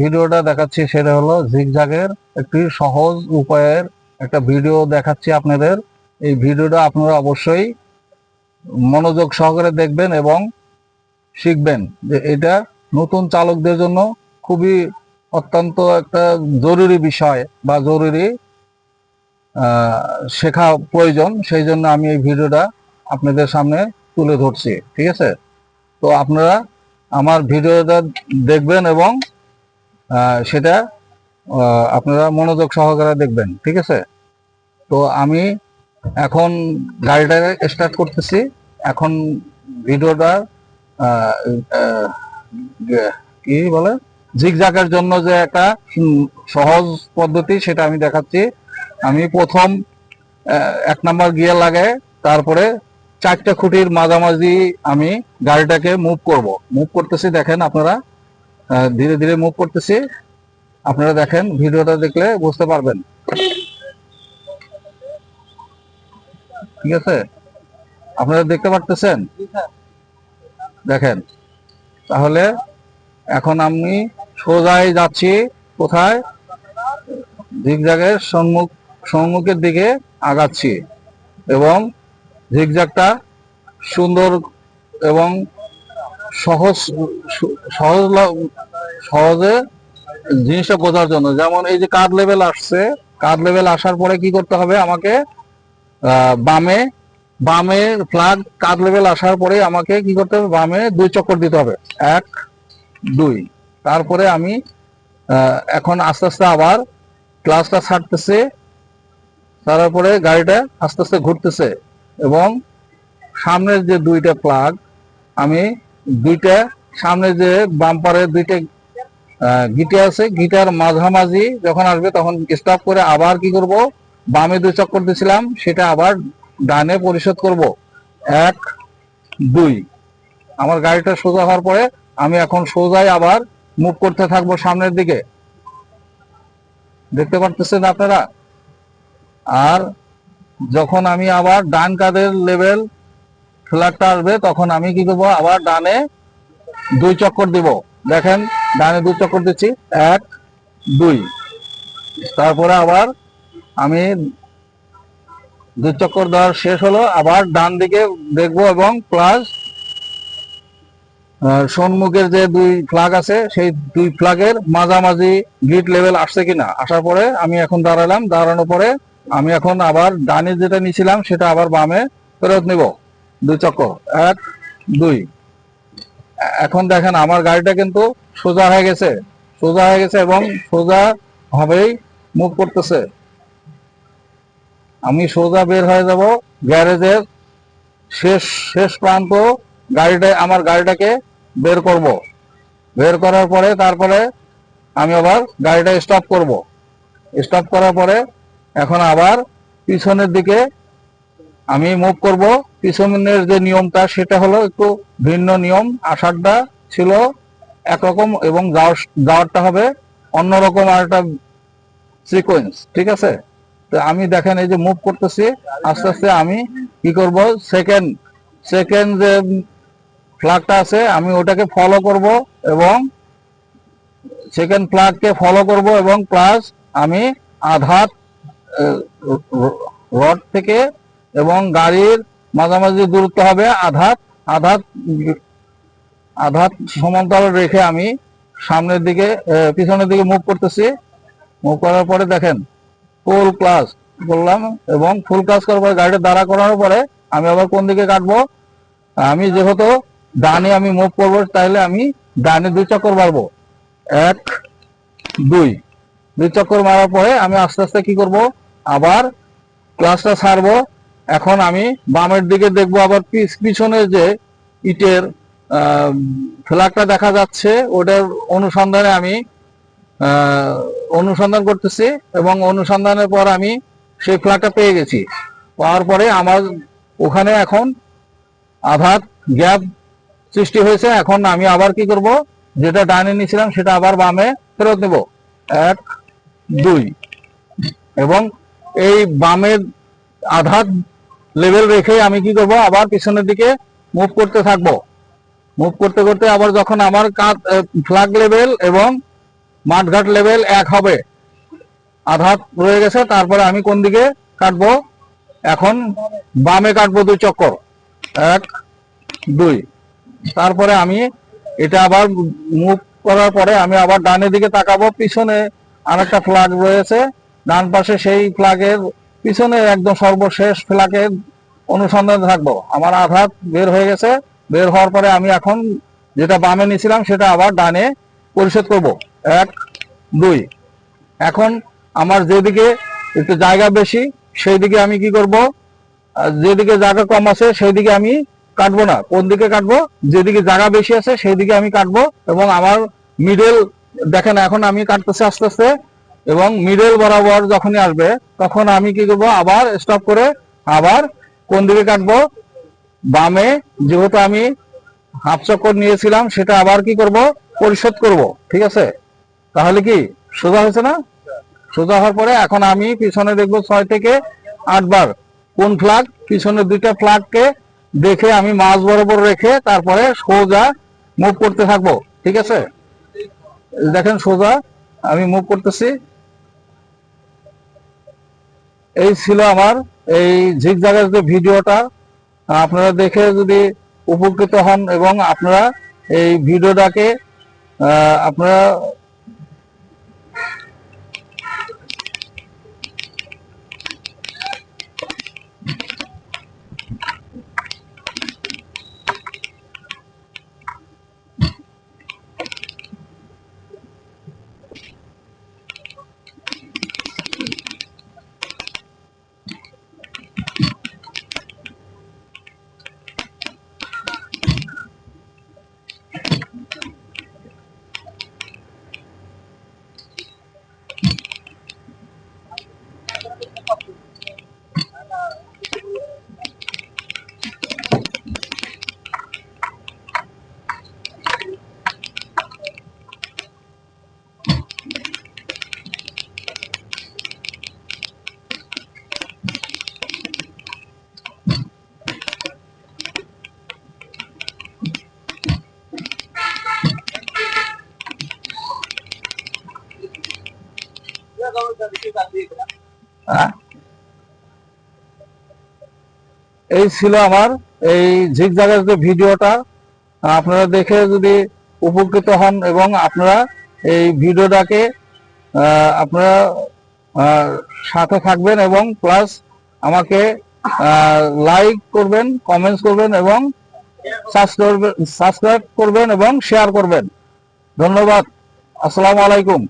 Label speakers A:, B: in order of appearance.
A: ভিডিওটা দেখাচ্ছি সেটা হলো জিগজাগের একটি সহজ উপায়ের একটা ভিডিও দেখাচ্ছি আপনাদের। এই ভিডিওটা আপনারা অবশ্যই মনোযোগ সহকারে দেখবেন এবং শিখবেন যে এটা নতুন চালকদের জন্য খুবই অত্যন্ত একটা জরুরি বিষয় বা জরুরি শেখা প্রয়োজন। সেই জন্য আমি এই ভিডিওটা আপনাদের সামনে তুলে ধরছি। ঠিক আছে? তো আপনারা আমার ভিডিওটা দেখবেন এবং সেটা আপনারা মনোযোগ সহকারে দেখবেন, ঠিক আছে? তো আমি এখন গাড়িটাকে স্টার্ট করতেছি। এখন ভিডিওটা কি বলে? জিগজাগের জন্য যে একটা সহজ পদ্ধতি, সেটা আমি দেখাচ্ছি। আমি প্রথম এক নাম্বার গিয়ার লাগে তারপরে চারটে খুঁটির মাঝামাঝি আমি গাড়িটাকে মুভ করব। মুভ করতেছি, দেখেন আপনারা। ধীরে ধীরে মুভ করতেছি। আপনারা দেখেন, ভিডিওটা দেখলে বুঝতে পারবেন। ঠিক আছে? আপনারা দেখতে পারতেছেন? দেখেন, তাহলে এখন আমি সোজাই যাচ্ছি কোথায়? ঝিকঝাগের সম্মুখ, সম্মুখের দিকে আগাচ্ছি এবং ঝিকঝাকটা সুন্দর এবং সহজ সহজ সহজে জিনিসটা বোঝার জন্য। যেমন এই যে কার্ড লেভেল আসছে কার্ড লেভেল আসার পরে কি করতে হবে? আমাকে বামে বামে ফ্লাগ কার্ড লেভেল আসার পরে আমাকে কি করতে হবে? বামে দুই চক্কর দিতে হবে। এক, দুই। তারপরে আমি এখন আস্তে আস্তে আবার ক্লাসটা ছাড়তেছে। তারপরে গাড়িটা আস্তে আস্তে ঘুরতেছে। এবং সামনের যে দুইটা প্লাগ আমি দুইটা, সামনে যে বাম্পারের দুইটা গিটার আছে, গিটার মাঝামাঝি যখন আসবে তখন স্টপ করে আবার কি করব? বামে দুই চক্কর দিয়েছিলাম সেটা আবার ডানে পরিশোধ করব। এক, দুই। আমার গাড়িটা সোজা হওয়ার পরে আমি এখন সোজাই আবার মুভ করতে থাকব সামনের দিকে। দেখতে পারতেছেন আপনারা? আর যখন আমি আবার ডান কাদের লেভেল ফ্ল্যাটটা আসবে, তখন আমি কি করব? আবার ডানে দুই চক্কর দিব। দেখেন, ডানে দুই চক্কর দিচ্ছি। এক, দুই। তারপরে আবার আমি দুই চক্কর দেওয়ার শেষ হলো। আবার ডান দিকে দেখব এবং প্লাস সম্মুখের যে দুই ফ্ল্যাগ আছে, সেই দুই ফ্ল্যাগের মাঝামাঝি গ্রিড লেভেল আসছে কিনা? আসার পরে আমি এখন দাঁড়ালাম। দাঁড়ানোর পরে আমি এখন আবার ডানে যেটা নিছিলাম, সেটা আবার বামে ফেরত নিব। দুই চক্কর এক, দুই। এখন দেখেন, আমার গাড়িটা কিন্তু সোজা হয়ে গেছে, সোজা হয়ে গেছে এবং সোজা ভাবেই মুভ করতেছে। আমি সোজা বের হয়ে যাব গ্যারেজের শেষ শেষ প্রান্ত গাড়িটা, আমার গাড়িটাকে বের করব। বের করার পরে তারপরে আমি আবার গাড়িটা স্টপ করব। স্টপ করার পরে এখন আবার পিছনের দিকে আমি মুভ করব। পিছনের যে নিয়মটা, সেটা হলো একটু ভিন্ন নিয়ম। আসারটা ছিল একরকম এবং যাওয়ার, যাওয়ারটা হবে অন্যরকম আর একটা সিকোয়েন্স ঠিক আছে? তো আমি দেখেন, এই যে মুভ করতেছি, আস্তে আস্তে আমি কি করব? সেকেন্ড সেকেন্ড যে ফ্ল্যাগটা আছে, আমি ওটাকে ফলো করব এবং সেকেন্ড ফ্ল্যাগকে ফলো করব এবং প্লাস আমি আধাত রড থেকে এবং গাড়ির মাঝামাঝি দূরত্ব হবে আধাত আধাত আধাত সমান্তরাল রেখে আমি সামনের দিকে পিছনের দিকে মুভ করতেছি। মুভ করার পরে দেখেন ফুল ক্লাস করলাম এবং ফুল ক্লাস করার পরে গাড়িটা দাঁড়া করানোর পরে আমি আবার কোন দিকে কাটবো? আমি যেহেতু ডানে আমি মুভ করব তাহলে আমি ডানে দুই চক্কর মারবো। এক, দুই। দুই চক্কর মারার পরে আমি আস্তে আস্তে কি করব? আবার ক্লাসটা ছাড়বো। এখন আমি বামের দিকে দেখব আবার পিছ- পিছনে যে ইটের ফ্ল্যাগটা দেখা যাচ্ছে, ওটার অনুসন্ধানে আমি অনুসন্ধান করতেছি এবং অনুসন্ধানের পর আমি সেই ফ্ল্যাগটা পেয়ে গেছি। পাওয়ার পরে আমার ওখানে এখন আঘাত, গ্যাপ সৃষ্টি হয়েছে। এখন আমি আবার কি করব, যেটা ডানে নিয়েছিলাম সেটা আবার বামে ফেরত নেব। এক, দুই, এবং এই বামের আঘাত লেভেল রেখে আমি কি করব? আবার পিছনের দিকে মুভ করতে থাকব। মুভ করতে করতে আবার যখন আমার কাঁধ ফ্ল্যাগ লেভেল এবং মাঠঘাট লেভেল এক হবে আধাত রয়ে গেছে, তারপরে আমি কোন দিকে কাটবো? এখন বামে কাটবো দুই চক্কর। এক, দুই। তারপরে আমি এটা আবার মুভ করার পরে আমি আবার ডানের দিকে তাকাবো, পিছনে আর একটা ফ্ল্যাগ রয়েছে, ডান পাশে সেই ফ্ল্যাগের পিছনে একদম সর্বশেষ ফ্ল্যাগের অনুসন্ধানে থাকব। আমার আঘাত বের হয়ে গেছে। বের হওয়ার পরে আমি এখন যেটা বামে নিয়েছিলাম, সেটা আবার ডানে পরিশোধ করব। এক, দুই। এখন আমার যেদিকে একটু জায়গা বেশি সেই দিকে আমি কি করব? যেদিকে জায়গা কম আছে সেই দিকে আমি কাটবো না। কোন দিকে কাটবো? যেদিকে জায়গা বেশি আছে সেই দিকে আমি কাটবো। এবং আমার মিডল দেখেন, এখন আমি কাটতেছি আস্তে আস্তে। এবং মিডল বরাবর যখনই আসবে, তখন আমি কি করব? আবার স্টপ করে আবার কোন দিকে কাটবো? বামে, যেহেতু আমি হাফ চক্কর নিয়েছিলাম, সেটা আবার কি করব? পরিশোধ করব, ঠিক আছে? তাহলে কি, সোজা হয়েছে না? সোজা হওয়ার পরে এখন আমি পিছনে দেখব ছয় থেকে আট বার। কোন ফ্ল্যাগ পিছনে দুইটা ফ্ল্যাগকে দেখে আমি মাছ বরাবর রেখে তারপরে সোজা মুভ করতে থাকব, ঠিক আছে? দেখেন সোজা, আমি মুভ করতেছি। এই ছিল আমার, এই ঝিকঝাগের যে ভিডিওটা। আপনারা দেখে যদি উপকৃত হন এবং আপনারা এই ভিডিওটাকে আপনারা এই ছিল আমার, এই ঝিকঝাগের যে ভিডিওটা, আপনারা দেখে যদি উপকৃত হন এবং আপনারা এই ভিডিওটাকে আপনারা সাথে থাকবেন এবং প্লাস আমাকে লাইক করবেন কমেন্টস করবেন এবং সাবস্ক্রাইব করবেন এবং শেয়ার করবেন। ধন্যবাদ। আসসালামু আলাইকুম।